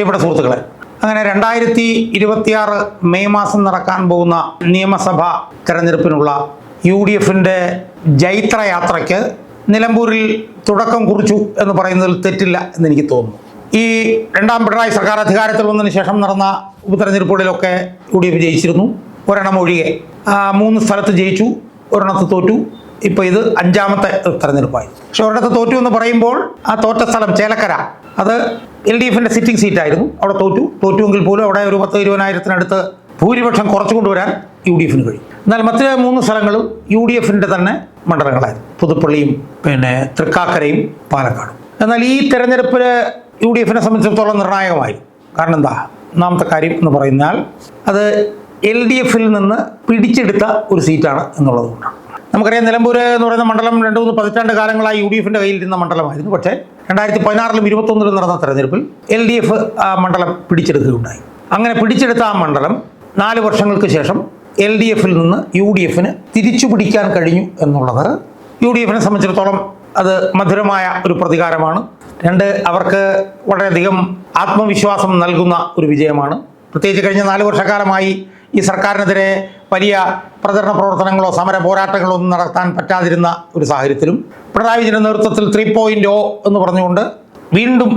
പ്രിയപ്പെട്ട സുഹൃത്തുക്കളെ അങ്ങനെ രണ്ടായിരത്തി ഇരുപത്തിയാറ് മെയ് മാസം നടക്കാൻ പോകുന്ന നിയമസഭാ തെരഞ്ഞെടുപ്പിനുള്ള യു ഡി എഫിന്റെ ജൈത്രയാത്രയ്ക്ക് നിലമ്പൂരിൽ തുടക്കം കുറിച്ചു എന്ന് പറയുന്നതിൽ തെറ്റില്ല എന്ന് എനിക്ക് തോന്നുന്നു. ഈ രണ്ടാം പിണറായി സർക്കാർ അധികാരത്തിൽ വന്നതിന് ശേഷം നടന്ന ഉപതെരഞ്ഞെടുപ്പുകളിലൊക്കെ യു ഡി എഫ് ജയിച്ചിരുന്നു. ഒരെണ്ണം ഒഴികെ മൂന്ന് സ്ഥലത്ത് ജയിച്ചു ഒരെണ്ണത്ത് തോറ്റു. ഇപ്പോൾ ഇത് അഞ്ചാമത്തെ തെരഞ്ഞെടുപ്പായി പക്ഷെ ഒരിടത്ത് തോറ്റു എന്ന് പറയുമ്പോൾ ആ തോറ്റ സ്ഥലം ചേലക്കര. അത് എൽ ഡി എഫിന്റെ സിറ്റിംഗ് സീറ്റായിരുന്നു അവിടെ തോറ്റു. തോറ്റുവെങ്കിൽ പോലും അവിടെ ഒരു പത്ത് ഇരുപതിനായിരത്തിനടുത്ത് ഭൂരിപക്ഷം കുറച്ചു കൊണ്ടുവരാൻ യു ഡി എഫിന് കഴിയും. എന്നാൽ മറ്റ് മൂന്ന് സ്ഥലങ്ങളും യു ഡി എഫിന്റെ തന്നെ മണ്ഡലങ്ങളായിരുന്നു. പുതുപ്പള്ളിയും പിന്നെ തൃക്കാക്കരയും പാലക്കാടും. എന്നാൽ ഈ തെരഞ്ഞെടുപ്പിൽ യു ഡി എഫിനെ സംബന്ധിച്ചിടത്തോളം നിർണായകമായി. കാരണം എന്താ? ഒന്നാമത്തെ കാര്യം എന്ന് പറഞ്ഞാൽ അത് എൽ ഡി എഫിൽ നിന്ന് പിടിച്ചെടുത്ത ഒരു സീറ്റാണ് എന്നുള്ളത് കൊണ്ടാണ്. നമുക്കറിയാം നിലമ്പൂർ എന്ന് പറയുന്ന മണ്ഡലം രണ്ട് മൂന്ന് പതിറ്റാണ്ട് കാലങ്ങളായി യു ഡി എഫിന്റെ കയ്യിലിരുന്ന മണ്ഡലമായിരുന്നു. പക്ഷേ രണ്ടായിരത്തി പതിനാറിലും ഇരുപത്തൊന്നിലും നടന്ന തെരഞ്ഞെടുപ്പിൽ എൽ ഡി എഫ് ആ മണ്ഡലം പിടിച്ചെടുക്കുകയുണ്ടായി. അങ്ങനെ പിടിച്ചെടുത്ത ആ മണ്ഡലം നാല് വർഷങ്ങൾക്ക് ശേഷം എൽ ഡി എഫിൽ നിന്ന് യു ഡി എഫിന് തിരിച്ചു പിടിക്കാൻ കഴിഞ്ഞു എന്നുള്ളത് യു ഡി എഫിനെ സംബന്ധിച്ചിടത്തോളം അത് മധുരമായ ഒരു പ്രതികാരമാണ്. രണ്ട് അവർക്ക് വളരെയധികം ആത്മവിശ്വാസം നൽകുന്ന ഒരു വിജയമാണ്. പ്രത്യേകിച്ച് കഴിഞ്ഞ നാല് വർഷക്കാലമായി ഈ സർക്കാരിനെതിരെ വലിയ പ്രചരണ പ്രവർത്തനങ്ങളോ സമര പോരാട്ടങ്ങളോ ഒന്നും നടത്താൻ പറ്റാതിരുന്ന ഒരു സാഹചര്യത്തിലും പിണറായി വിജയന്റെ നേതൃത്വത്തിൽ ത്രീ പോയിന്റ് ഒ എന്ന് പറഞ്ഞുകൊണ്ട് വീണ്ടും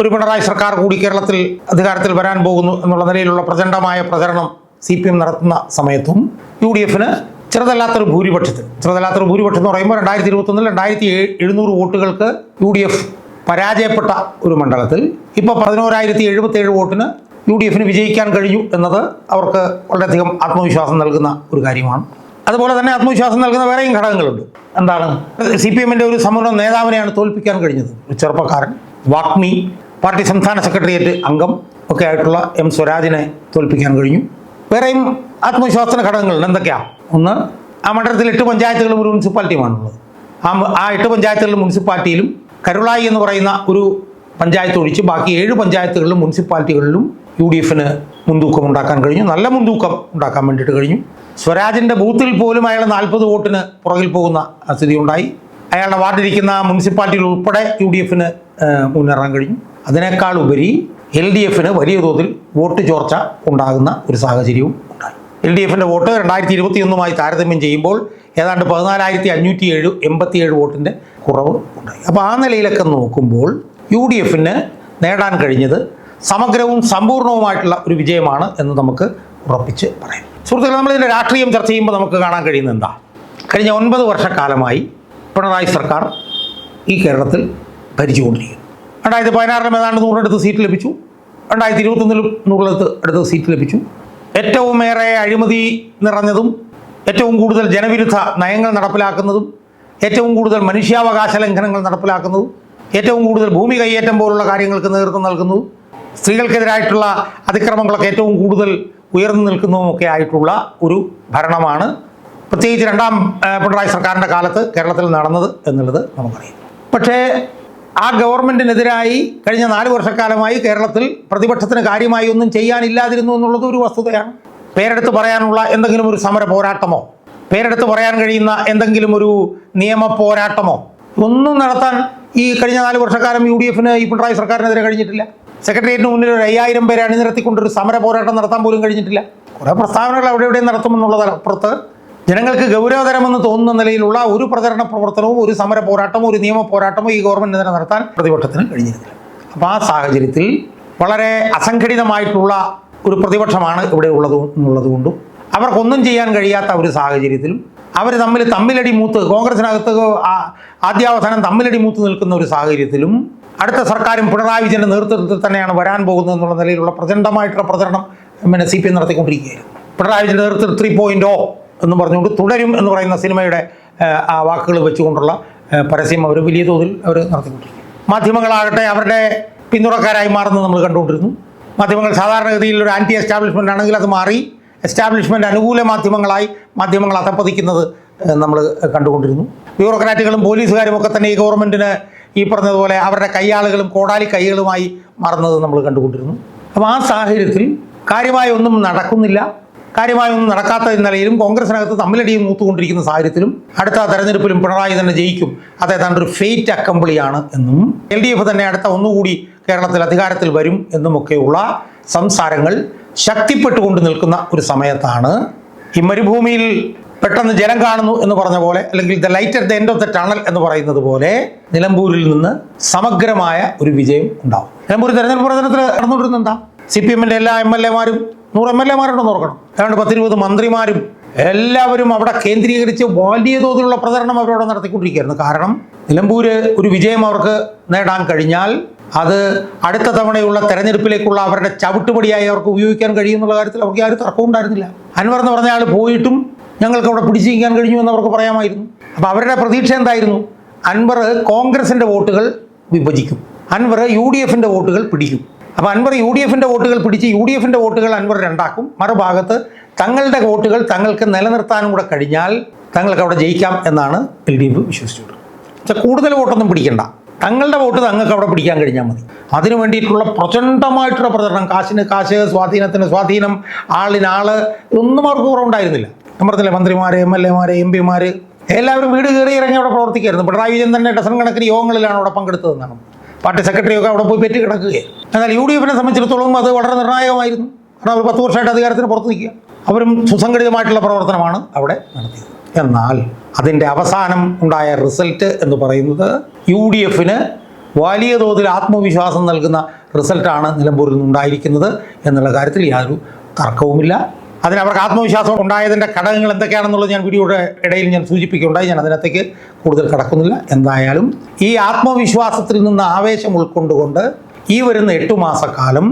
ഒരു പിണറായി സർക്കാർ കൂടി കേരളത്തിൽ അധികാരത്തിൽ വരാൻ പോകുന്നു എന്നുള്ള നിലയിലുള്ള പ്രചണ്ഡമായ പ്രചരണം സി പി എം നടത്തുന്ന സമയത്തും യു ഡി എഫിന് ചെറുതല്ലാത്തൊരു ഭൂരിപക്ഷത്തിൽ ചെറുതല്ലാത്തൊരു ഭൂരിപക്ഷം എന്ന് പറയുമ്പോൾ രണ്ടായിരത്തി ഇരുപത്തൊന്നിൽ രണ്ടായിരത്തി എഴുന്നൂറ് വോട്ടുകൾക്ക് യു ഡി എഫ് പരാജയപ്പെട്ട ഒരു മണ്ഡലത്തിൽ ഇപ്പോൾ പതിനോരായിരത്തി എഴുപത്തേഴ് വോട്ടിന് യു ഡി എഫിന് വിജയിക്കാൻ കഴിഞ്ഞു എന്നത് അവർക്ക് വളരെയധികം ആത്മവിശ്വാസം നൽകുന്ന ഒരു കാര്യമാണ്. അതുപോലെ തന്നെ ആത്മവിശ്വാസം നൽകുന്ന വേറെയും ഘടകങ്ങളുണ്ട്. എന്താണ്? സി പി എമ്മിന്റെ ഒരു സമൂഹ നേതാവിനെയാണ് തോൽപ്പിക്കാൻ കഴിഞ്ഞത്. ഒരു ചെറുപ്പക്കാരൻ വാഗ്മി പാർട്ടി സംസ്ഥാന സെക്രട്ടേറിയറ്റ് അംഗം ഒക്കെ ആയിട്ടുള്ള എം സ്വരാജിനെ തോൽപ്പിക്കാൻ കഴിഞ്ഞു. വേറെയും ആത്മവിശ്വാസത്തിന് ഘടകങ്ങളുണ്ട്. എന്തൊക്കെയാണ് ഒന്ന് ആ മണ്ഡലത്തിൽ എട്ട് പഞ്ചായത്തുകളും ഒരു മുനിസിപ്പാലിറ്റിയുമാണുള്ളത്. ആ ആ എട്ട് പഞ്ചായത്തുകളിലും മുനിസിപ്പാലിറ്റിയിലും കരുളായി എന്ന് പറയുന്ന ഒരു പഞ്ചായത്ത് ഒഴിച്ച് ബാക്കി ഏഴ് പഞ്ചായത്തുകളിലും മുനിസിപ്പാലിറ്റികളിലും യു ഡി എഫിന് മുൻതൂക്കം ഉണ്ടാക്കാൻ കഴിഞ്ഞു. നല്ല മുൻതൂക്കം ഉണ്ടാക്കാൻ വേണ്ടിയിട്ട് കഴിഞ്ഞു. സ്വരാജിന്റെ ബൂത്തിൽ പോലും അയാൾ നാൽപ്പത് വോട്ടിന് പുറകിൽ പോകുന്ന സ്ഥിതി ഉണ്ടായി. അയാളുടെ വാർഡിരിക്കുന്ന മുനിസിപ്പാലിറ്റിയിൽ ഉൾപ്പെടെ യു ഡി എഫിന് മുന്നേറാൻ കഴിഞ്ഞു. അതിനേക്കാൾ ഉപരി എൽ ഡി എഫിന് വലിയ തോതിൽ വോട്ട് ചോർച്ച ഉണ്ടാകുന്ന ഒരു സാഹചര്യവും ഉണ്ടായി. എൽ ഡി എഫിന്റെ വോട്ട് രണ്ടായിരത്തി ഇരുപത്തിയൊന്നുമായി താരതമ്യം ചെയ്യുമ്പോൾ ഏതാണ്ട് പതിനാലായിരത്തി അഞ്ഞൂറ്റി ഏഴ് എൺപത്തിയേഴ് വോട്ടിന്റെ കുറവ് ഉണ്ടായി. അപ്പോൾ ആ നിലയിലൊക്കെ നോക്കുമ്പോൾ യു ഡി എഫിന് നേടാൻ കഴിഞ്ഞത് സമഗ്രവും സമ്പൂർണവുമായിട്ടുള്ള ഒരു വിജയമാണ് എന്ന് നമുക്ക് ഉറപ്പിച്ച് പറയാം. സുഹൃത്തുക്കളെ നമ്മളിതിന്റെ രാഷ്ട്രീയം ചർച്ച ചെയ്യുമ്പോൾ നമുക്ക് കാണാൻ കഴിയുന്നത് എന്താ? കഴിഞ്ഞ ഒൻപത് വർഷക്കാലമായി പിണറായി സർക്കാർ ഈ കേരളത്തിൽ ഭരിച്ചുകൊണ്ടിരിക്കുന്നു. രണ്ടായിരത്തി പതിനാറിലും ഏതാണ്ട് നൂറിനടുത്ത് സീറ്റ് ലഭിച്ചു. രണ്ടായിരത്തി ഇരുപത്തൊന്നിലും നൂറിലടുത്ത് അടുത്ത് സീറ്റ് ലഭിച്ചു. ഏറ്റവും ഏറെ അഴിമതി നിറഞ്ഞതും ഏറ്റവും കൂടുതൽ ജനവിരുദ്ധ നയങ്ങൾ നടപ്പിലാക്കുന്നതും ഏറ്റവും കൂടുതൽ മനുഷ്യാവകാശ ലംഘനങ്ങൾ നടപ്പിലാക്കുന്നതും ഏറ്റവും കൂടുതൽ ഭൂമി കയ്യേറ്റം പോലുള്ള കാര്യങ്ങൾക്ക് നേതൃത്വം നൽകുന്നതും സ്ത്രീകൾക്കെതിരായിട്ടുള്ള അതിക്രമങ്ങളൊക്കെ ഏറ്റവും കൂടുതൽ ഉയർന്നു നിൽക്കുന്നതുമൊക്കെ ആയിട്ടുള്ള ഒരു ഭരണമാണ്. പ്രത്യേകിച്ച് രണ്ടാം പിണറായി സർക്കാരിന്റെ കാലത്ത് കേരളത്തിൽ നടന്നത് എന്നുള്ളത് നമുക്കറിയാം. പക്ഷേ ആ ഗവൺമെന്റിനെതിരായി കഴിഞ്ഞ നാല് വർഷക്കാലമായി കേരളത്തിൽ പ്രതിപക്ഷത്തിന് കാര്യമായി ഒന്നും ചെയ്യാനില്ലാതിരുന്നു എന്നുള്ളത് ഒരു വസ്തുതയാണ്. പേരെടുത്ത് പറയാനുള്ള എന്തെങ്കിലും ഒരു സമര പോരാട്ടമോ? പേരെടുത്ത് പറയാൻ കഴിയുന്ന എന്തെങ്കിലും ഒരു നിയമ പോരാട്ടമോ? ഒന്നും നടത്താൻ ഈ കഴിഞ്ഞ നാല് വർഷക്കാലം യു ഡി എഫിന് ഈ പിണറായി സർക്കാരിനെതിരെ കഴിഞ്ഞിട്ടില്ല. സെക്രട്ടേറിയറ്റിന് മുന്നിൽ ഒരു അയ്യായിരം പേരെ അണിനിരത്തിക്കൊണ്ടൊരു സമര പോരാട്ടം നടത്താൻ പോലും കഴിഞ്ഞിട്ടില്ല. കുറേ പ്രസ്താവനകൾ അവിടെ എവിടെയും നടത്തുമെന്നുള്ളതപ്പുറത്ത് ജനങ്ങൾക്ക് ഗൗരവതരമെന്ന് തോന്നുന്ന നിലയിലുള്ള ഒരു പ്രചരണ പ്രവർത്തനവും ഒരു സമര പോരാട്ടമോ ഒരു നിയമ പോരാട്ടമോ ഈ ഗവൺമെന്റിനെതിരെ നടത്താൻ പ്രതിപക്ഷത്തിന് കഴിഞ്ഞിരുന്നില്ല അപ്പോൾ ആ സാഹചര്യത്തിൽ വളരെ അസംഘടിതമായിട്ടുള്ള ഒരു പ്രതിപക്ഷമാണ് ഇവിടെ ഉള്ളത് എന്നുള്ളത് കൊണ്ടും അവർക്കൊന്നും ചെയ്യാൻ കഴിയാത്ത ഒരു സാഹചര്യത്തിലും അവർ തമ്മിൽ തമ്മിലടി മൂത്ത് കോൺഗ്രസിനകത്ത് ആദ്യാവസാനം തമ്മിലടി മൂത്ത് നിൽക്കുന്ന ഒരു സാഹചര്യത്തിലും അടുത്ത സർക്കാരും പിണറായി വിജയന്റെ നേതൃത്വത്തിൽ തന്നെയാണ് വരാൻ പോകുന്നത് എന്നുള്ള നിലയിലുള്ള പ്രചണ്ഡമായിട്ടുള്ള പ്രചരണം പിന്നെ സി പി എം നടത്തിക്കൊണ്ടിരിക്കുകയായിരുന്നു. പിണറായി വിജയന്റെ നേതൃത്വത്തിൽ ത്രീ പോയിന്റ് ഓ എന്ന് പറഞ്ഞുകൊണ്ട് തുടരും എന്ന് പറയുന്ന സിനിമയുടെ ആ വാക്കുകൾ വെച്ചുകൊണ്ടുള്ള പരസ്യം അവർ വലിയ തോതിൽ അവർ നടത്തിക്കൊണ്ടിരിക്കും മാധ്യമങ്ങളാകട്ടെ അവരുടെ പിന്തുണക്കാരായി മാറുന്നത് നമ്മൾ കണ്ടുകൊണ്ടിരുന്നു. മാധ്യമങ്ങൾ സാധാരണഗതിയിൽ ഒരു ആന്റി എസ്റ്റാബ്ലിഷ്മെന്റ് ആണെങ്കിൽ അത് മാറി എസ്റ്റാബ്ലിഷ്മെന്റ് അനുകൂല മാധ്യമങ്ങളായി മാധ്യമങ്ങൾ അധപ്പതിക്കുന്നത് നമ്മൾ കണ്ടുകൊണ്ടിരുന്നു. ബ്യൂറോക്രാറ്റുകളും പോലീസുകാരും ഒക്കെ തന്നെ ഈ ഗവൺമെന്റിന് ഈ പറഞ്ഞതുപോലെ അവരുടെ കൈയാളുകളും കോടാലി കൈകളുമായി മറന്നത് നമ്മൾ കണ്ടുകൊണ്ടിരുന്നു. അപ്പോൾ ആ സാഹചര്യത്തിൽ കാര്യമായ ഒന്നും നടക്കുന്നില്ല. കാര്യമായ ഒന്നും നടക്കാത്ത നിലയിലും കോൺഗ്രസിനകത്ത് തമ്മിലടിയും മൂത്തുകൊണ്ടിരിക്കുന്ന സാഹചര്യത്തിലും അടുത്ത തെരഞ്ഞെടുപ്പിലും പിണറായി തന്നെ ജയിക്കും. അതേതാണ്ട് ഒരു ഫെയ്റ്റ് അക്കംപ്ലിയാണ് എന്നും എൽ ഡി എഫ് തന്നെ അടുത്ത ഒന്നുകൂടി കേരളത്തിൽ അധികാരത്തിൽ വരും എന്നുമൊക്കെയുള്ള സംസാരങ്ങൾ ശക്തിപ്പെട്ടുകൊണ്ട് നിൽക്കുന്ന ഒരു സമയത്താണ്. ഈ മരുഭൂമിയിൽ പെട്ടെന്ന് ജലം കാണുന്നു എന്ന് പറഞ്ഞ പോലെ അല്ലെങ്കിൽ the light at the end of the tunnel എന്ന് പറയുന്നത് പോലെ നിലമ്പൂരിൽ നിന്ന് സമഗ്രമായ ഒരു വിജയം ഉണ്ടാവും. നിലമ്പൂർ തെരഞ്ഞെടുപ്പ് പ്രചരണത്തിൽ നടന്നുകൊണ്ടിരുന്ന എന്താ? സി പി എമ്മിന്റെ എല്ലാ എം എൽ എമാരും നൂറ് എം എൽ എമാരുണ്ടെന്ന് ഓർക്കണം. ഏതാണ്ട് പത്തിരുപത് മന്ത്രിമാരും എല്ലാവരും അവിടെ കേന്ദ്രീകരിച്ച് വലിയ തോതിലുള്ള പ്രചരണം അവരവിടെ നടത്തിക്കൊണ്ടിരിക്കുകയായിരുന്നു. കാരണം നിലമ്പൂര് ഒരു വിജയം അവർക്ക് നേടാൻ കഴിഞ്ഞാൽ അത് അടുത്ത തവണയുള്ള തെരഞ്ഞെടുപ്പിലേക്കുള്ള അവരുടെ ചവിട്ടുപടിയായി അവർക്ക് ഉപയോഗിക്കാൻ കഴിയുമെന്നുള്ള കാര്യത്തിൽ അവർക്ക് ആരും തർക്കവും ഉണ്ടായിരുന്നില്ല. അൻവർ എന്ന് പറഞ്ഞ ആൾ പോയിട്ടും ഞങ്ങൾക്ക് അവിടെ പിടിച്ചിരിക്കാൻ കഴിഞ്ഞു എന്ന് അവർക്ക് പറയാമായിരുന്നു. അപ്പോൾ അവരുടെ പ്രതീക്ഷ എന്തായിരുന്നു? അൻവർ കോൺഗ്രസിന്റെ വോട്ടുകൾ വിഭജിക്കും. അൻവർ യു ഡി എഫിന്റെ വോട്ടുകൾ പിടിക്കും. അപ്പോൾ അൻവർ യു ഡി എഫിന്റെ വോട്ടുകൾ പിടിച്ച് യു ഡി എഫിന്റെ വോട്ടുകൾ അൻവർ രണ്ടാക്കും. മറുഭാഗത്ത് തങ്ങളുടെ വോട്ടുകൾ തങ്ങൾക്ക് നിലനിർത്താനും കൂടെ കഴിഞ്ഞാൽ തങ്ങൾക്ക് അവിടെ ജയിക്കാം എന്നാണ് എൽ ഡി എഫ് വിശ്വസിച്ചത്. പക്ഷേ കൂടുതൽ വോട്ടൊന്നും പിടിക്കണ്ട. തങ്ങളുടെ വോട്ട് തങ്ങൾക്ക് അവിടെ പിടിക്കാൻ കഴിഞ്ഞാൽ മതി. അതിനു വേണ്ടിയിട്ടുള്ള പ്രചണ്ഡമായിട്ടുള്ള പ്രചരണം കാശിന് കാശ് സ്വാധീനത്തിന് സ്വാധീനം ആളിനാൾ ഒന്നും അവർക്ക് കുറവുണ്ടായിരുന്നില്ല. ഞാൻ മന്ത്രിമാർ എം എൽ എമാർ എം പിമാർ എല്ലാവരും വീട് കയറി ഇറങ്ങി അവിടെ പ്രവർത്തിക്കായിരുന്നു. പിണറായി വിജയൻ തന്നെ ഡസൺ കണക്കിന് യോഗങ്ങളിലാണ് അവിടെ പങ്കെടുത്തതെന്നാണ്. പാർട്ടി സെക്രട്ടറിയൊക്കെ അവിടെ പോയി പെറ്റി കിടക്കുകയാണ് എന്നാൽ യു ഡി എഫിനെ സംബന്ധിച്ചിടത്തോളം അത് വളരെ നിർണായകമായിരുന്നു. കാരണം അവർ പത്ത് വർഷമായിട്ട് അധികാരത്തിന് പുറത്ത് നിൽക്കുക. അവരും സുസംഘടിതമായിട്ടുള്ള പ്രവർത്തനമാണ് അവിടെ നടത്തിയത്. എന്നാൽ അതിന്റെ അവസാനം ഉണ്ടായ റിസൾട്ട് എന്ന് പറയുന്നത് യു ഡി എഫിന് വലിയ തോതിൽ ആത്മവിശ്വാസം നൽകുന്ന റിസൾട്ടാണ് നിലമ്പൂരിൽ നിന്നുണ്ടായിരിക്കുന്നത് എന്നുള്ള കാര്യത്തിൽ യാതൊരു തർക്കവുമില്ല. അതിന് അവർക്ക് ആത്മവിശ്വാസം ഉണ്ടായതിന്റെ ഘടകങ്ങൾ എന്തൊക്കെയാണെന്നുള്ളത് ഞാൻ വീഡിയോയുടെ ഇടയിൽ ഞാൻ സൂചിപ്പിക്കുകയുണ്ടായി ഞാൻ അതിനകത്തേക്ക് കൂടുതൽ കടക്കുന്നില്ല. എന്തായാലും ഈ ആത്മവിശ്വാസത്തിൽ നിന്ന് ആവേശം ഉൾക്കൊണ്ടുകൊണ്ട് ഈ വരുന്ന എട്ട് മാസക്കാലം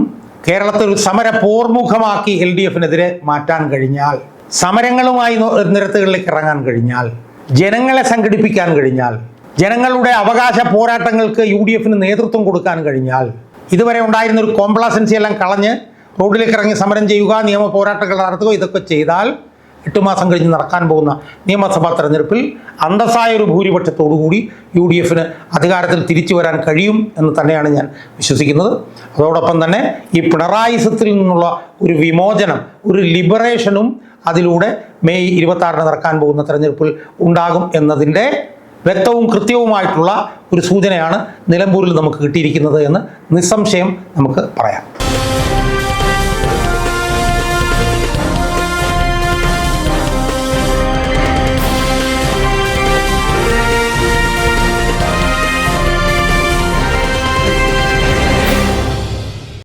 കേരളത്തിൽ ഒരു സമര പോർമുഖമാക്കി എൽ ഡി എഫിനെതിരെ മാറ്റാൻ കഴിഞ്ഞാൽ സമരങ്ങളുമായി നിരത്തുകളിലേക്ക് ഇറങ്ങാൻ കഴിഞ്ഞാൽ ജനങ്ങളെ സംഘടിപ്പിക്കാൻ കഴിഞ്ഞാൽ ജനങ്ങളുടെ അവകാശ പോരാട്ടങ്ങൾക്ക് യു ഡി എഫിന് നേതൃത്വം കൊടുക്കാൻ കഴിഞ്ഞാൽ ഇതുവരെ ഉണ്ടായിരുന്ന ഒരു കോംപ്ലാസൻസി എല്ലാം കളഞ്ഞ് റോഡിലേക്ക് ഇറങ്ങി സമരം ചെയ്യുക നിയമ പോരാട്ടങ്ങൾ നടത്തുക ഇതൊക്കെ ചെയ്താൽ എട്ട് മാസം കഴിഞ്ഞ് നടക്കാൻ പോകുന്ന നിയമസഭാ തെരഞ്ഞെടുപ്പിൽ അന്തസ്സായ ഒരു ഭൂരിപക്ഷത്തോടുകൂടി യു ഡി എഫിന് അധികാരത്തിൽ തിരിച്ചു വരാൻ കഴിയും എന്ന് തന്നെയാണ് ഞാൻ വിശ്വസിക്കുന്നത്. അതോടൊപ്പം തന്നെ ഈ പിണറായിസത്തിൽ നിന്നുള്ള ഒരു വിമോചനം ഒരു ലിബറേഷനും അതിലൂടെ മെയ് ഇരുപത്തി ആറിന് നടക്കാൻ പോകുന്ന തെരഞ്ഞെടുപ്പിൽ ഉണ്ടാകും എന്നതിന്റെ വ്യക്തവും കൃത്യവുമായിട്ടുള്ള ഒരു സൂചനയാണ് നിലമ്പൂരിൽ നമുക്ക് കിട്ടിയിരിക്കുന്നത് എന്ന് നിസ്സംശയം നമുക്ക് പറയാം.